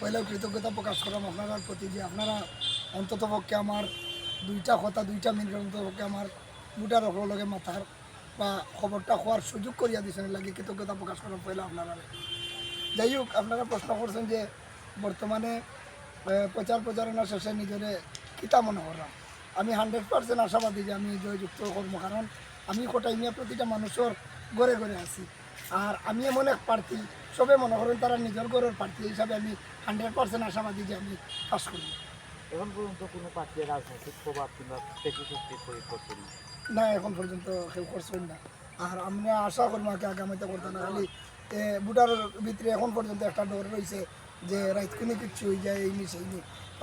পয়লা কৃতজ্ঞতা প্রকাশ করলাম আপনার প্রতি যে আপনারা অন্তত পক্ষে আমার দুইটা কথা, দুইটা মিনিট অন্তত পক্ষে আমার বুটার লগে মাথার বা খবরটা হওয়ার সুযোগ করিয়া দিয়েছেন লাগে কৃতজ্ঞতা প্রকাশ করলাম পয়লা আপনারা। যাই হোক, আপনারা প্রশ্ন করছেন যে বর্তমানে প্রচার প্রচারণা শেষে নিজেরে কিতা মনে করলাম? আমি হান্ড্রেড পার্সেন্ট আশাবাদী যে আমি জয়যুক্ত করব কারণ আমি কোটাইমিয়া প্রতিটা মানুষের ঘরে ঘরে আছি। আর আমি এমন এক প্রার্থী। সবে মনে করেন তারা নিজের ঘরের প্রার্থী হিসাবে আমি হান্ড্রেড পার্সেন্ট আশাবাদী যে আমি পাস করব। এখন পর্যন্ত কোনো পার্টির রাজনৈতিক প্রভাব কিংবা প্রয়োগ করছেন না। এখন পর্যন্ত কেউ করছেন না। আর আমরা আশা করব আগে আগামীতে করতে না। খালি বুটার ভিতরে এখন পর্যন্ত একটা ডর রয়েছে যে রাইতকুনি কিচ্ছু হয়ে যায় এই সেই নি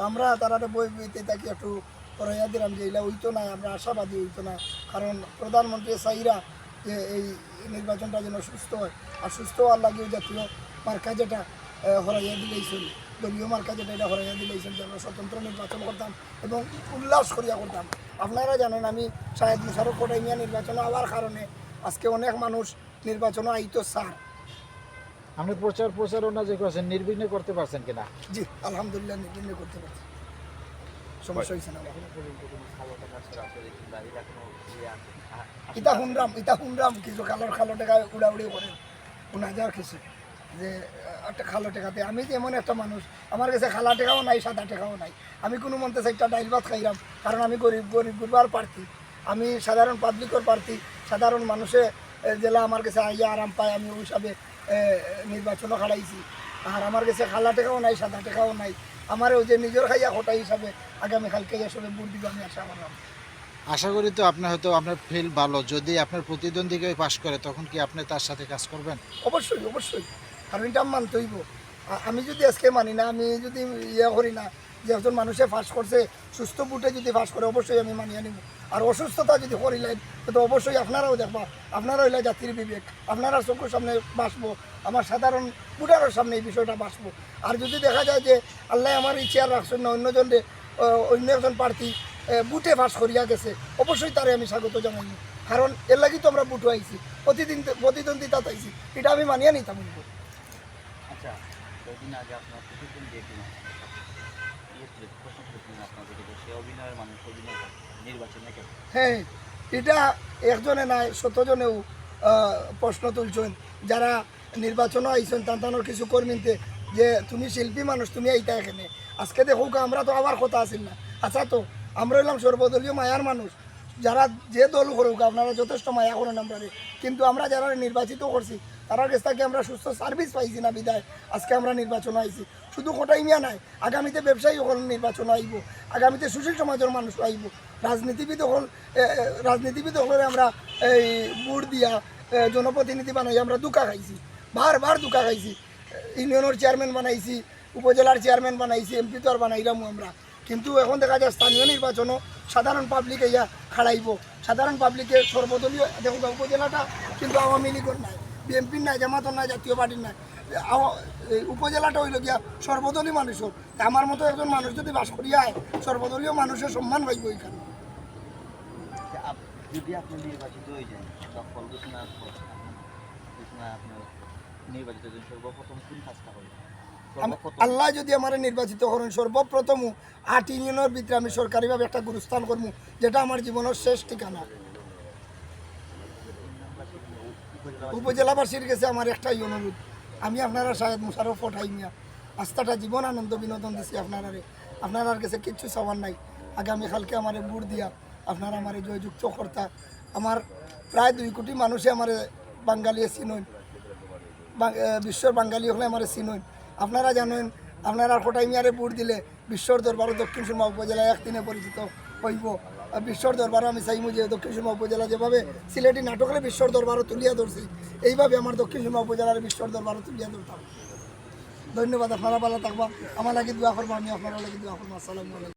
আমরা তারা বই বইতে থাকি একটু করাইয়া দিলাম যে এগুলা হইতো না আমরা আশাবাদী হইতো না। কারণ প্রধানমন্ত্রী সাইরা যে এই নির্বাচনটা যেন সুস্থ হয়। আর সুস্থ হওয়ার লাগেও জাতীয় মার্কা যেটা হরাইয়া দিলেইছিল দলীয় মার্কা যেটা এটা হরাইয়া দিলেইছিল যে আমরা স্বতন্ত্র নির্বাচন করতাম এবং উল্লাস করিয়া করতাম। আপনারা জানেন আমি শাহেদ মুশারফ কোটাইমিয়া নির্বাচন হওয়ার কারণে আজকে অনেক মানুষ নির্বাচনও আইতো স্যার। আপনি প্রচার প্রচারণা যে করছেন নির্বিঘ্নে করতে পারছেন কিনা? জি আলহামদুলিল্লাহ নির্বিঘ্ন করতে পারছি। সমস্যা হয়েছে না? ইতা শুনরাম ইতা শুনরাম কিছু খালোর খালো টাকা উড়াউড়ি করেন শোনা যাওয়ার কিছু যে একটা খালো টাকাতে আমি যে এমন একটা মানুষ আমার কাছে খালা টাকাও নাই সাদা টাকাও নাই। আমি কোনো মন্তে একটা ডাইল ভাত খাইলাম কারণ আমি গরিব গরিব গুরবার প্রার্থী। আমি সাধারণ পাবলিকর প্রার্থী সাধারণ মানুষে জেলা আমার কাছে আইয়া আরাম পায়। আমি ওই হিসাবে নির্বাচনও খাড়াইছি। আর আমার কাছে খালা টাকাও নাই সাদা টেকাও নাই। আমার ওই যে নিজের খাইয়া খোটা হিসাবে আগামীকালকে আসলে বুট দিব আমি আশা করলাম আশা করি তো আপনার হয়তো আপনার ফিল ভালো। যদি আপনার প্রতিদ্বন্দ্বীকে পাশ করে তখন কি আপনি তার সাথে কাজ করবেন? অবশ্যই অবশ্যই। কারণ এটা মানতে হইব। আমি যদি আজকে মানি না আমি যদি ইয়ে করি না যে একজন মানুষে ফাঁস করছে, সুস্থ বুটে যদি ফাঁস করে, অবশ্যই আমি মানিয়ে নিব। আর অসুস্থতা যদি করিলেন তো অবশ্যই আপনারাও দেখবা, আপনারা হইলে জাতির বিবেক, আপনারা চোখের সামনে বাসবো আমার সাধারণ বুটারের সামনে এই বিষয়টা বাসবো আর যদি দেখা যায় যে আল্লাহ আমার ইচ্ছে আর রাখছেন না অন্যজনে অন্য একজন প্রার্থী বুটে ফাঁস করিয়া গেছে, অবশ্যই তারে আমি স্বাগত জানাই। কারণ এর লাগি তো আমরা বুটু আইছি প্রতিদিন প্রতিদ্বন্দ্বিতা আইছি এটা আমি মানিয়ে নিতাম। আচ্ছা আগে আপনার হ্যাঁ এটা একজনে নাই শতজনেও প্রশ্ন তুলছেন। যারা নির্বাচনও আইছেন, তান্তানোর কিছু কর্মীতে যে তুমি শিল্পী মানুষ, তুমি এইটা এখানে। আজকে দেখো আমরা তো আবার কথা আসিল না। আচ্ছা তো, আমরা হইলাম সর্বদলীয় মায়ার মানুষ। যারা যে দল করুক, আপনারা যথেষ্ট মায়া করেন আমরা কিন্তু আমরা যারা নির্বাচিত করছি তারার কাছ থেকে আমরা সুস্থ সার্ভিস পাইছি না বিদায়। আজকে আমরা নির্বাচন আইছি। শুধু কোটাই মিয়া নাই, আগামীতে ব্যবসায়ী হল নির্বাচন আইব। আগামীতে সুশীল সমাজের মানুষ আইব। রাজনীতিবিদ হল রাজনীতিবিদ হলে আমরা এই বুট দিয়া জনপ্রতিনিধি বানাই, আমরা দুকা খাইছি। বারবার দুকা খাইছি। ইউনিয়নের চেয়ারম্যান বানাইছি, উপজেলার চেয়ারম্যান বানাইছি এমপি তো আর বানাইলাম আমরা। কিন্তু এখন দেখা যায় স্থানীয় নির্বাচনও সাধারণ পাবলিক ইয়া খাড়াইব। সাধারণ পাবলিকের সর্বদলীয় দেখুন উপজেলাটা কিন্তু আওয়ামী লীগের নাই। বিএনপির নাই জামাতর নাই জাতীয় পার্টির নাই। উপজেলাটা হইল গিয়া সর্বদলীয় মানুষের আমার মতো একজন মানুষ যদি বাস করিয়া আয় সর্বদলীয় মানুষের সম্মান পাইব এখানে যে যদি আপনি নির্বাচিত হয়ে যান ফল ঘোষণার ঘোষণা আপনার নির্বাচিত হয়েছেন সর্বপ্রথম কোন কাজটা হবে? আল্লাহ যদি আমার নির্বাচিত করেন সর্বপ্রথম আট ইউনিয়নের ভিতরে আমি সরকারিভাবে একটা গুরুস্থান করব যেটা আমার জীবনের শেষ ঠিকানা। উপজেলাবাসীর কাছে আমার একটাই অনুরোধ। আমি আপনারা শায়দ মুশারফ ফঠাই মিয়া। আস্থাটা জীবন আনন্দ বিনোদন দিছি আপনারারে। আপনার কাছে কিচ্ছু চাওয়ার নাই। আগামীকালকে আমার বুট দিয়া আপনারা আমার জয়যুক্ত কর্তা। আমার প্রায় দুই কোটি মানুষে আমার বাঙালিয়ে চিনইন বিশ্বর বাঙালি হলে আমার চিনইন আপনারা জানেন, আপনারা কোটাই মিয়ারে বুট দিলে বিশ্বর দরবার দক্ষিণ সুরমা উপজেলা একদিনে পরিচিত হইব। বিশ্বর দরবারও আমি চাইমু যে দক্ষিণ সীমা উপজেলা যেভাবে সিলেটি নাটকের বিশ্বর দরবারও তুলিয়া ধরছি, এইভাবে আমার দক্ষিণ সীমা উপজেলার বিশ্বর দরবারও তুলিয়া ধরতাম। ধন্যবাদ, আপনারা ভালো থাকবা। আমার লাগে দোয়া করব, আমি আপনারা লাগে দোয়া করব। আসসালামু আলাইকুম।